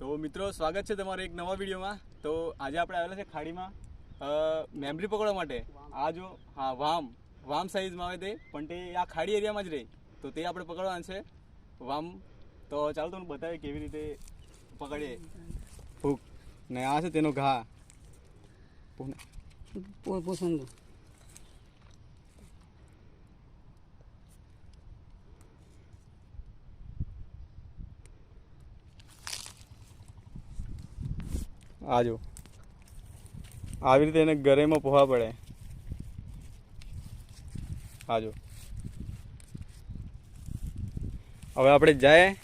તો મિત્રો, સ્વાગત છે તમારે એક નવા વિડીયોમાં. તો આજે આપણે આવેલા છે ખાડીમાં. મેમરી પકડવા માટે. આ જો, હા, વામ. વામ સાઇઝમાં આવે તે, પણ તે આ ખાડી એરિયામાં જ રહે. તો તે આપણે પકડવાનું છે. વામ. તો ચાલો તમને બતાવે કેવી રીતે પકડીએ. હૂક ને આ છે તેનો ઘા. પસંદ આ જો આવી રીતે એને ગરેમાં પોહા પડે. આજો. હવે આપણે જાય.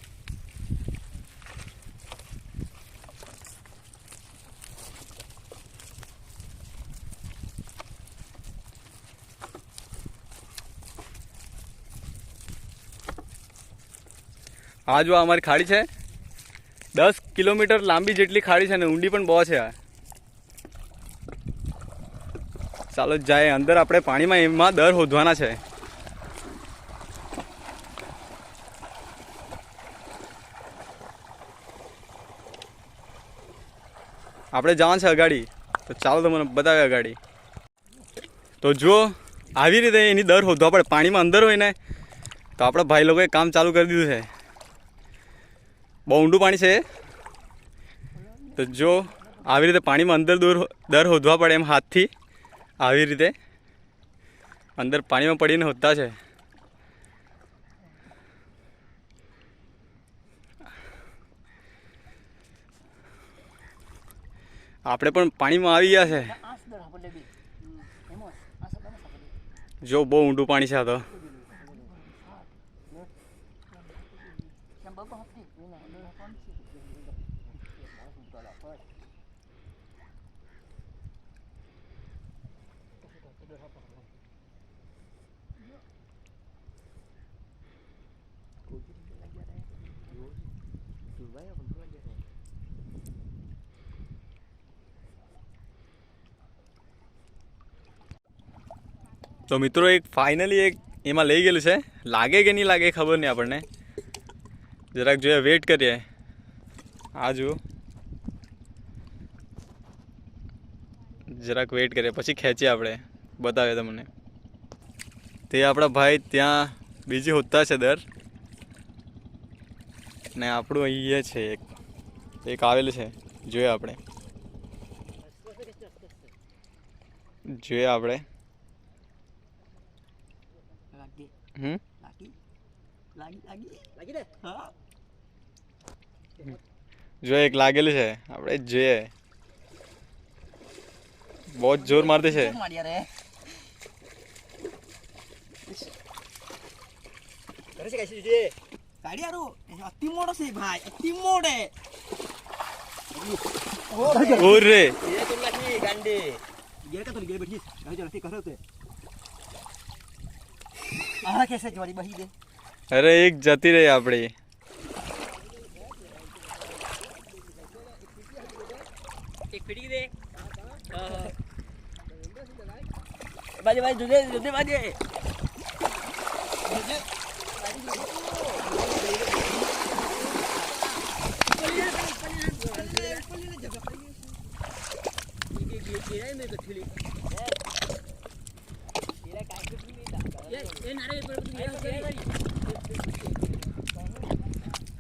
આ જો અમારી ખાડી છે. દસ કિલોમીટર લાંબી જેટલી ખાડી છે ને ઊંડી પણ બહુ છે ચાલો જાય, અંદર આપણે પાણીમાં એમાં દર શોધવાના છે. આપણે જવાનું છે અગાડી. તો ચાલો તમને બતાવે અગાડી. તો જો આવી રીતે એની દર શોધવા પડે. પાણીમાં અંદર હોય ને, તો આપણા ભાઈ લોકોએ કામ ચાલુ કરી દીધું છે. બહુ ઊંડું પાણી છે તો જો આવી રીતે પાણીમાં અંદર દૂર દર હોધવા પડે એમ હાથથી આવી રીતે અંદર પાણીમાં પડીને હોધતા છે. આપણે પણ પાણીમાં આવી ગયા છે. જો બહુ ઊંડું પાણી છે આ તો. તો મિત્રો એક ફાઇનલી એક એમાં લઈ ગયેલું છે. લાગે કે નહીં લાગે ખબર નહીં આપણને. જરાક જોઈએ વેઇટ કરીએ. આ જુઓ. જરાક વેઇટ કરીએ, પછી ખેંચીએ આપણે. બતાવે તમને. તે આપણા ભાઈ ત્યાં બીજી હોતા છે દર. ને આપણું અહીંયા છે એક. એક આવેલું છે. જોઈએ આપણે. જોઈએ આપણે. હમ? જો એક લાગેલું છે. આપણે જોઈએ. બહુ જ જોર મારતી છે. 그렇지 가시 주지. 가리야로. 어띠모로 세 바이. 어띠모래. ઓરે એ. તો અરે એક જતી રહી આપણી એક પીડી જુદે જુદે બાજે.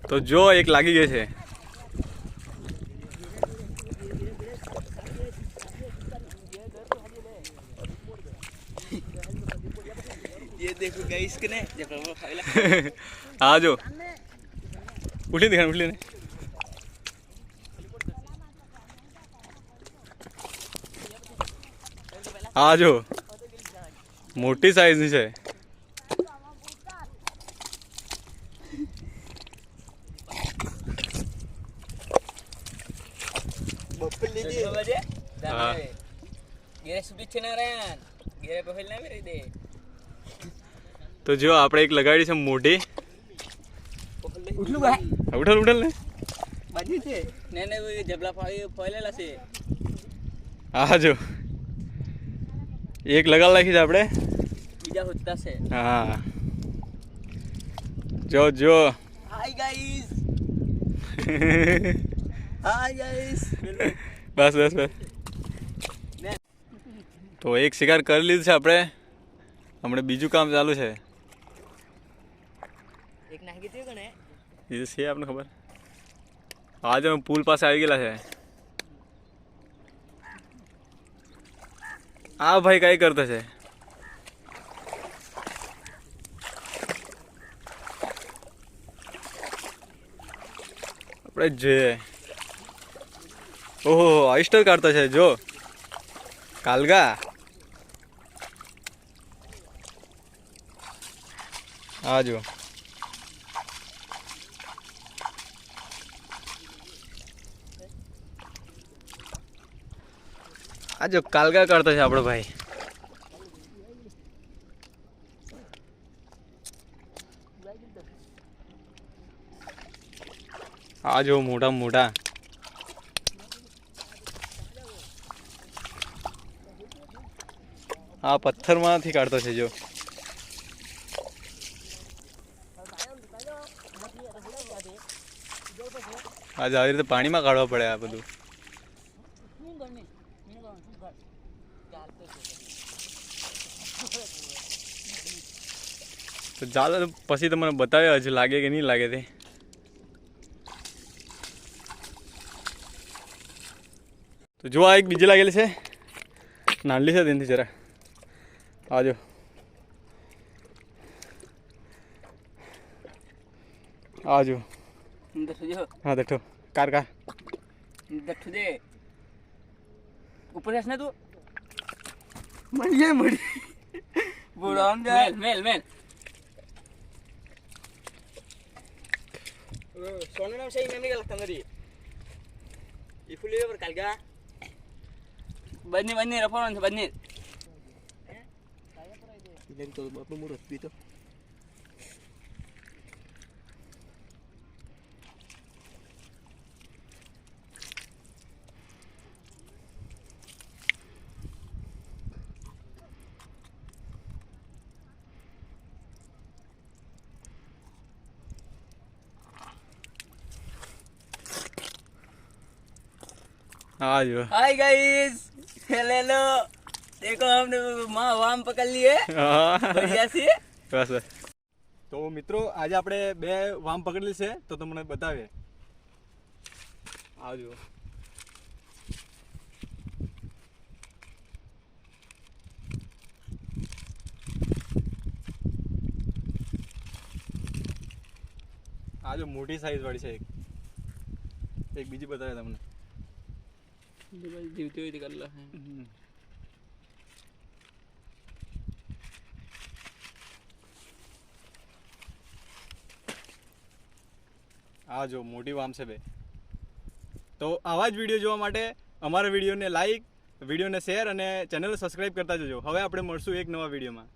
તો જો એક લાગી ગયો છે. देखो गाइस कने जब हम खाइला હા જો ઉઠી દે ઉઠી ને હા જો મોટી સાઈઝની છે બપલ લીધી બાજે હા. ગેરે સુડી છે ના રેન ગેરે બફેલ ના મેરી દે તો જો આપણે એક લગાડી છે મોટી ઉઠલું ભાઈ. ઉઠલ ઉઠલ ને. બાજી છે? ને ને જબલા ફોલેલા છે. હા જો. એક લગાડ નાખી છે આપણે. બીજા હોતા છે. હા. જો જો. હાય ગાઈસ હાય ગાઈસ બસ બસ બસ. તો એક શિકાર કરી લીધું છે આપણે. હમણાં બીજું કામ ચાલુ છે. બીજું છે આપણને ખબર આજે અમે પુલ પાસે આવી ગયેલા છે આ ભાઈ કઈ કરતો છે આપણે જોઈએ ઓહો આઈસ્ટર કાઢતો છે જો કાલગા આ જો આ જો કાલગા કરતો છે આપણો ભાઈ. આ જો મોટા મોટા. આ પથ્થરમાંથી કાઢતો છે જો. આજે આવી રીતે પાણીમાં કાઢવા પડે આ બધું. તો ચાલો પછી તમને બતાવ્યો હજુ લાગે કે નહીં લાગે તે. તો જો આ એક બીજી લાગેલી છે. નાનલી છે તેનથી જરા. આજો આજો હા દેખો કાર કાર. દઠું દે ઉપર જશ ને તું? મળી જાય મળી બોલો આમ મેલ મેલ મેલ. સોનું નામ સહી નથી ઈ પર કાલગા બંને બંને રફાવાનું છે તો બાપનું મુરત હતી તો આજો हाय गाइस हेलो देखो हमने माँ वाम पकड़ लिए હા बढ़िया से બસ બસ તો મિત્રો આજે આપણે બે વામ પકડેલી છે તો તમને બતાવીએ આવજો આ જો મોટી સાઈઝ વાળી છે એક એક બીજી બતાવે તમને જીવતી હોય તો કલ્લા આ જો મોટી વામ છે બે. તો આવા જ વીડિયો જોવા માટે અમારા વિડીયોને લાઈક વિડીયોને શેર અને ચેનલ સબસ્ક્રાઈબ કરતા જજો. હવે આપણે મળશું એક નવા વિડીયોમાં.